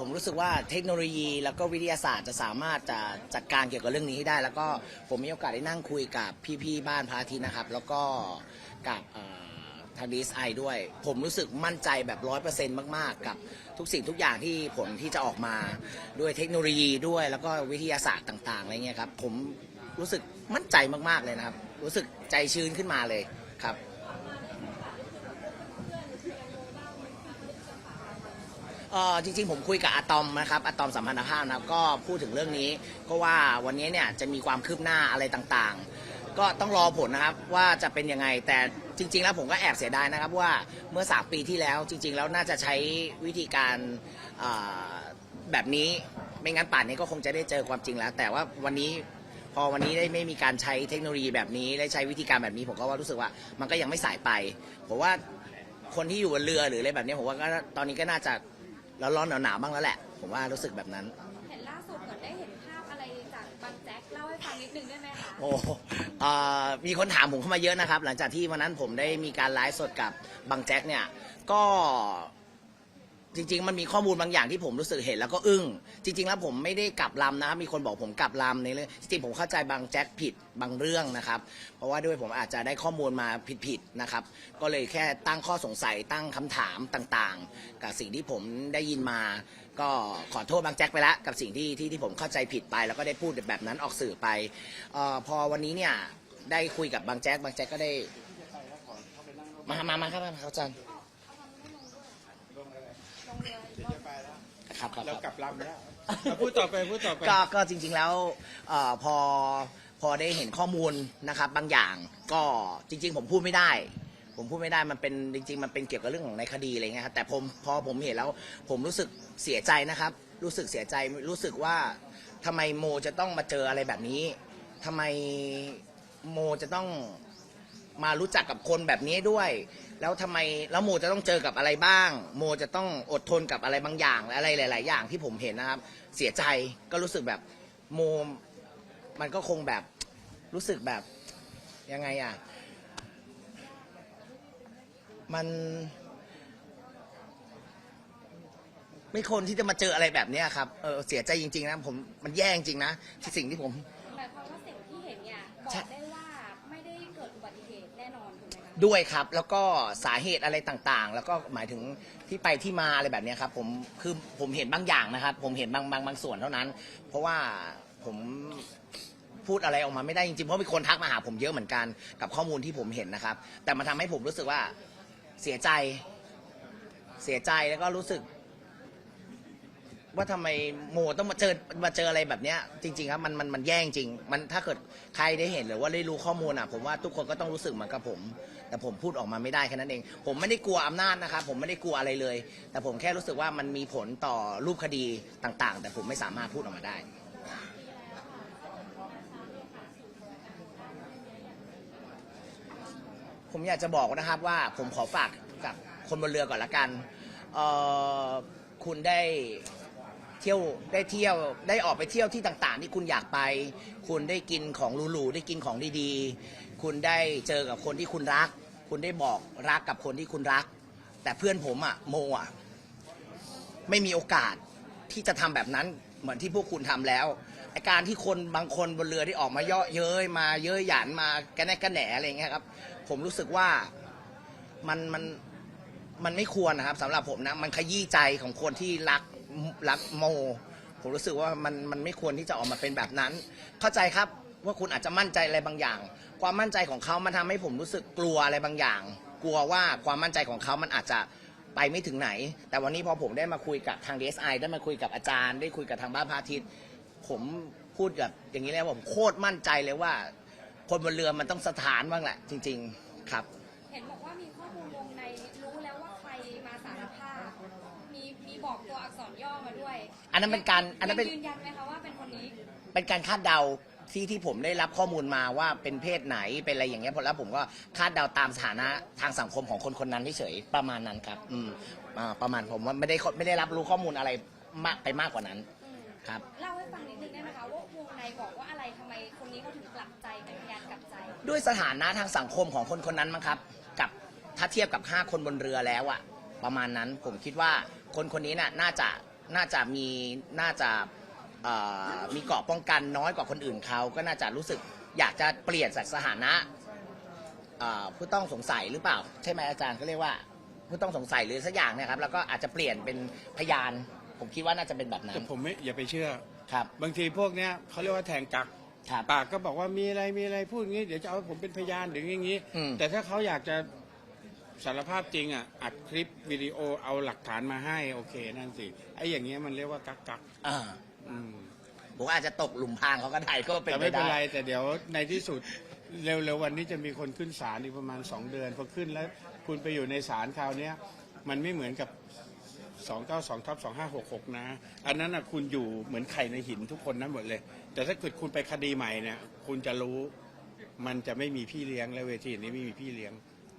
ผมรู้สึกว่าเทคโนโลยี แล้วก็วิทยาศาสตร์จะสามารถจะจัดการเกี่ยวกับเรื่องนี้ให้ได้ แล้วก็ผมมีโอกาสได้นั่งคุยกับพี่ๆบ้านพระอาทิตย์นะครับ แล้วก็กับทางดีไอด้วย ผมรู้สึกมั่นใจแบบร้อยเปอร์เซ็นต์มากๆ กับทุกสิ่งทุกอย่างที่ผลที่จะออกมาด้วยเทคโนโลยีด้วยแล้วก็วิทยาศาสตร์ต่างๆอะไรเงี้ยครับผมรู้สึกมั่นใจมากๆเลยนะครับ รู้สึกใจชื้นขึ้นมาเลยครับ เออจริงๆ ผมคุยกับอะตอมนะครับอะตอมสัมพันธภาพนะครับก็พูดถึงเรื่องนี้ ก็ว่าวันนี้เนี่ยจะมีความคืบหน้าอะไรต่างๆ ก็ต้องรอผลนะครับว่าจะเป็นยังไงแต่จริง ๆ แล้วผมก็แอบเสียดายนะครับว่าเมื่อสามปีที่แล้วจริง ๆ แล้วน่าจะใช้วิธีการเอ่อแบบนี้ไม่งั้นป่านนี้ก็คงจะได้เจอความจริงแล้ว แต่ว่าวันนี้พอวันนี้ได้ไม่มีการใช้เทคโนโลยีแบบนี้ได้ใช้วิธีการแบบนี้ผมก็ว่ารู้สึกว่ามันก็ยังไม่สายไปผมว่าคนที่อยู่บนเรือหรืออะไรแบบนี้ผมว่าก็ตอนนี้ก็น่าจะ แล้วร้อนหนาวๆบ้างแล้วแหละ ผมว่ารู้สึกแบบนั้น เห็นล่าสุดเหมือนได้เห็นภาพอะไรจากบางแจ็คเล่าให้ฟังนิดนึงได้ไหมคะโอ้เอ่อมีคนถามผมเข้ามาเยอะนะครับ หลังจากที่วันนั้นผมได้มีการไลฟ์สดกับบังแจ็คเนี่ย ก็ จริง ๆ มันมีข้อมูลบางอย่างที่ผมรู้สึกเห็นแล้วก็อึ้ง จริง ๆ แล้วผมไม่ได้กลับลำนะครับมีคนบอกผมกลับลำในเรื่องจริงๆผมเข้าใจบางแจ็คผิดบางเรื่องนะครับ เพราะว่าด้วยผมอาจจะได้ข้อมูลมาผิดๆนะครับ ก็เลยแค่ตั้งข้อสงสัยตั้งคำถามต่างๆ กับสิ่งที่ผมได้ยินมา ก็ขอโทษบางแจ็คไปล้วกับสิ่งที่ที่ที่ผมเข้าใจผิดไป แล้วก็ได้พูดแบบนั้นออกสื่อไปเออพอวันนี้เนี่ยได้คุยกับบางแจ็คบางแจ็คก็ได้มามามาครับอาจารย์ ครับครับ เราครับกลับลำแล้วเอาพูดต่อไปพูดต่อไป ก็ก็จริงๆแล้วเออพอพอได้เห็นข้อมูลนะครับบางอย่างก็จริง ๆ ผมพูดไม่ได้ ผมพูดไม่ได้มันเป็นจริง ๆ มันเป็นเกี่ยวกับเรื่องของในคดีอะไรเงี้ยครับแต่ผมพอผมเห็นแล้วผมรู้สึกเสียใจนะครับ รู้สึกเสียใจรู้สึกว่าทำไมโมจะต้องมาเจออะไรแบบนี้ทำไมโมจะต้อง มารู้จักกับคนแบบนี้ด้วย แล้วทำไมแล้วโมจะต้องเจอกับอะไรบ้าง โมจะต้องอดทนกับอะไรบางอย่างอะไรหลาย ๆ อย่างที่ผมเห็นนะครับ เสียใจก็รู้สึกแบบโมมันก็คงแบบรู้สึกแบบยังไงอะมัน ไม่คนที่จะมาเจออะไรแบบเนี้ยครับเออเสียใจจริง ๆ นะผมมันแย่จริงๆนะที่สิ่งที่ผม หมายความว่าสิ่งที่เห็นเนี่ยบอกได้ ด้วยครับ แล้วก็สาเหตุอะไรต่างๆ แล้วก็หมายถึงที่ไปที่มาอะไรแบบเนี้ยครับผมคือผมเห็นบางอย่างนะครับ ผมเห็นบางบางบางส่วนเท่านั้น เพราะว่าผมพูดอะไรออกมาไม่ได้จริงๆเพราะมีคนทักมาหาผมเยอะเหมือนกันกับข้อมูลที่ผมเห็นนะครับ แต่มันทำให้ผมรู้สึกว่าเสียใจเสียใจแล้วก็รู้สึก ว่าทำไมโมต้องมาเจอมาเจออะไรแบบเนี้ยจริงๆครับมันมันมันแย่จริง มันถ้าเกิดใครได้เห็นหรือว่าได้รู้ข้อมูลอะผมว่าทุกคนก็ต้องรู้สึกเหมือนกับผม แต่ผมพูดออกมาไม่ได้แค่นั้นเอง ผมไม่ได้กลัวอำนาจนะครับผมไม่ได้กลัวอะไรเลย แต่ผมแค่รู้สึกว่ามันมีผลต่อรูปคดีต่างๆ แต่ผมไม่สามารถพูดออกมาได้ ผมอยากจะบอกนะครับว่าผมขอฝากกับคนบนเรือก่อนละกันเอ่อคุณได้ เที่ยวได้เที่ยวได้ออกไปเที่ยวที่ต่างๆ ที่คุณอยากไป คุณได้กินของหรูๆได้กินของดีๆ คุณได้เจอกับคนที่คุณรัก คุณได้บอกรักกับคนที่คุณรัก แต่เพื่อนผมอะโมอะไม่มีโอกาสที่จะทำแบบนั้นเหมือนที่พวกคุณทำแล้วไอการที่คนบางคนบนเรือที่ออกมาเยาะเย้ยมาเย้ยหยันมากระแนกระแหนอะไรอย่างเงี้ยครับ ผมรู้สึกว่ามันมันมันไม่ควรนะครับสำหรับผมนะ มันขยี้ใจของคนที่รัก รักโม ผมรู้สึกว่ามันมันไม่ควรที่จะออกมาเป็นแบบนั้น เข้าใจครับว่าคุณอาจจะมั่นใจอะไรบางอย่าง ความมั่นใจของเขามันทำให้ผมรู้สึกกลัวอะไรบางอย่าง กลัวว่าความมั่นใจของเขามันอาจจะไปไม่ถึงไหน แต่วันนี้พอผมได้มาคุยกับทาง DSI ได้มาคุยกับอาจารย์ ได้คุยกับทางบ้านพระอาทิตย์ ผมพูดแบบอย่างนี้แล้วผมโคตรมั่นใจเลยว่า คนบนเรือมันต้องสถานบ้างแหละ จริง ๆ ครับ เห็นบอกว่ามีข้อมูลวงในรู้แล้วว่าใครมาสารภาพ มีมีบอกตัวอักษรย่อมาด้วยอันนั้นเป็นการอันนั้นเป็น ยืนยันไหมคะว่าเป็นคนนี้ เป็นการคาดเดาที่ที่ผมได้รับข้อมูลมาว่าเป็นเพศไหนเป็นอะไรอย่างเงี้ยพอแล้วผมก็คาดเดาตามสถานะทางสังคมของคนคนนั้นเฉยๆประมาณนั้นครับ อืมอ่าประมาณผมว่าไม่ได้ไม่ได้รับรู้ข้อมูลอะไรมากไปมากกว่านั้นอืมครับ เล่าให้ฟังนิดนึงได้ไหมคะว่าวงในบอกว่าอะไรทำไมคนนี้เขาถึงกลับใจเป็นพยานกลับใจ ด้วยสถานะทางสังคมของคนคนนั้นมั้งครับ กับถ้าเทียบกับ 5 คนบนเรือแล้วอะประมาณนั้นผมคิดว่า คนคนนี้น่ะน่าจะน่าจะมีน่าจะเอ่อมีเกราะป้องกันน้อยกว่าคนอื่นเขาก็น่าจะรู้สึกอยากจะเปลี่ยนจากสถานะเอ่อผู้ต้องสงสัยหรือเปล่า ใช่ไหมอาจารย์เขาเรียกว่าผู้ต้องสงสัยหรือสักอย่างเนะครับ แล้วก็อาจจะเปลี่ยนเป็นพยาน ผมคิดว่าน่าจะเป็นแบบนั้แต่นผมไม่อย่าไปเชื่อ ครับ บางทีพวกเนี้ยเขาเรียกว่าแทงกักครับปากก็บอกว่ามีอะไรมีอะไรพูดอย่างนี้ เดี๋ยวจะเอาผมเป็นพยานหรืออย่างนี้ อืมแต่ถ้าเขาอยากจะ สารภาพจริงอะอัดคลิปวิดีโอเอาหลักฐานมาให้โอเคนั่นสิไอ้อย่างเงี้ยมันเรียกว่ากักกักอ่าอืมผมว่าอาจจะตกหลุมพรางเขาก็ได้ก็เป็นแต่ไปไม่เป็นได้ไรแต่เดี๋ยวในที่สุดเร็วๆวันนี้จะมีคนขึ้นศาลอีกประมาณสองเดือนพอขึ้นแล้วคุณไปอยู่ในศาลคราวเนี้ยมันไม่เหมือนกับ 292ทับ2566 นะ อันนั้นนะคุณอยู่เหมือนไข่ในหินทุกคนนั้นหมดเลย แต่ถ้าเกิดคุณไปคดีใหม่เนี่ยคุณจะรู้มันจะไม่มีพี่เลี้ยงและเวทีนี้ไม่มีพี่เลี้ยง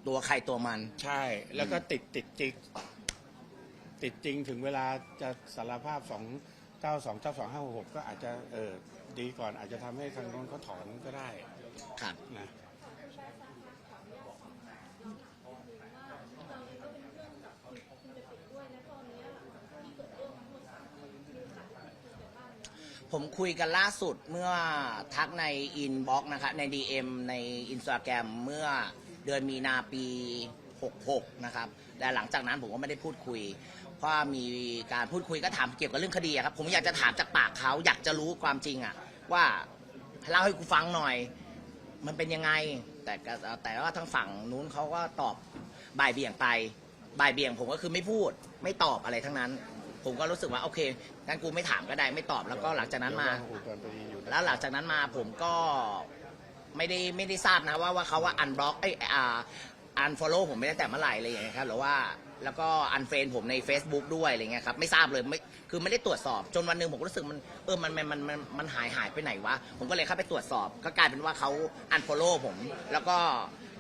ตัวใครตัวมัน ใช่ แล้วก็ติดติดจริงติดจริงถึงเวลาจะสารภาพ292ทับ2566ก็อาจจะเออดีก่อนอาจจะทำให้ทางโน้นเขาถอนก็ได้ครับ นะผมคุยกันล่าสุดเมื่อทักในอินบ็อกซ์นะครับใน DM ในอินสตาแกรมเมื่อ เดือนมีนาปี 66 นะครับแต่หลังจากนั้นผมก็ไม่ได้พูดคุยเพราะว่ามีการพูดคุยก็ถามเกี่ยวกับเรื่องคดีอะครับ ผมอยากจะถามจากปากเขาอยากจะรู้ความจริงอะว่าเล่าให้กูฟังหน่อย มันเป็นยังไง แต่ก็แต่ว่าทางฝั่งนู้นเขาก็ตอบบ่ายเบี่ยงไปบ่ายเบี่ยง ผมก็คือไม่พูดไม่ตอบอะไรทั้งนั้น ผมก็รู้สึกว่าโอเคงั้นกูไม่ถามก็ได้ไม่ตอบแล้วก็หลังจากนั้นมาเดี๋ยวรออุปกรณ์พอดีอยู่นะแล้วหลังจากนั้นมาผมก็ ไม่ได้ไม่ได้ทราบนะว่าว่าเขาว่าอันบล็อกไอยอ่าอันฟอลโล่ผมไม่ได้แต่เมื่อไหร่อะไรอย่างเงี้ยครับหรือว่าแล้วก็อันเฟนผมใน Facebook ด้วยอะไรเงี้ยครับไม่ทราบเลยไม่คือไม่ได้ตรวจสอบจนวันหนึ่งผมก็รู้สึกมันเออมันมันมันมันมันหายหายไปไหนวะผมก็เลยเข้าไปตรวจสอบ ก็กลายเป็นว่าเขาอันฟอลโล่ผม แล้วก็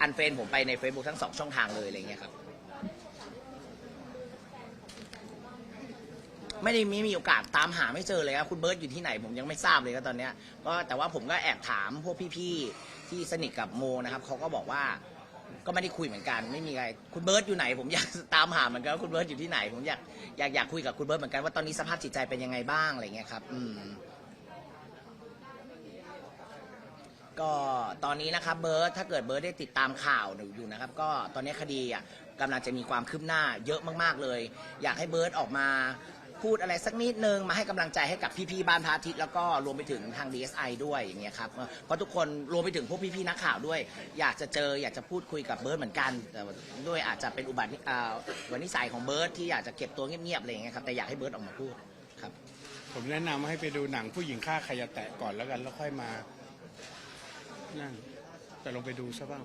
อันเฟนผมไปใน Facebook ทั้งสองช่องทางเลยอะไรเงี้ยครับ ไม่ได้มีมีโอกาสตามหาไม่เจอเลยครับคุณเบิร์ตอยู่ที่ไหนผมยังไม่ทราบเลยครับตอนเนี้ยก็แต่ว่าผมก็แอบถามพวกพี่ๆที่สนิทกับโมนะครับเขาก็บอกว่าก็ไม่ได้คุยเหมือนกัน ไม่มีอะไรคุณเบิร์ตอยู่ไหน ผมอยากตามหาเหมือนกันว่าคุณเบิร์ตอยู่ที่ไหนผมอยากอยากอยากคุยกับคุณเบิร์ตเหมือนกันว่าตอนนี้สภาพจิตใจเป็นยังไงบ้างอะไรเงี้ยครับอืมก็ตอนนี้นะครับเบิร์ตถ้าเกิดเบิร์ตได้ติดตามข่าวอยู่นะครับ ก็ตอนนี้คดีอะกำลังจะมีความคืบหน้าเยอะมากๆเลย อยากให้เบิร์ตออกมา พูดอะไรสักนิดนึงมาให้กำลังใจให้กับพี่ๆบ้านพระอาทิตย์แล้วก็รวมไปถึงทาง DSI ด้วยอย่างเงี้ยครับเพราะทุกคนรวมไปถึงพวกพี่ๆนักข่าวด้วย อยากจะเจออยากจะพูดคุยกับเบิร์ตเหมือนกันแต่ด้วยอาจจะเป็นอุบัติอ่าวันนิสัยของเบิร์ตที่อยากจะเก็บตัวเงียบๆอะไรอย่างเงี้ยครับแต่อยากให้เบิร์ตออกมาพูดครับผมแนะนำให้ไปดูหนังผู้หญิงฆ่าใครจะแตะก่อนแล้วกันแล้วค่อยมานั่นแต่ลองไปดูซะบ้าง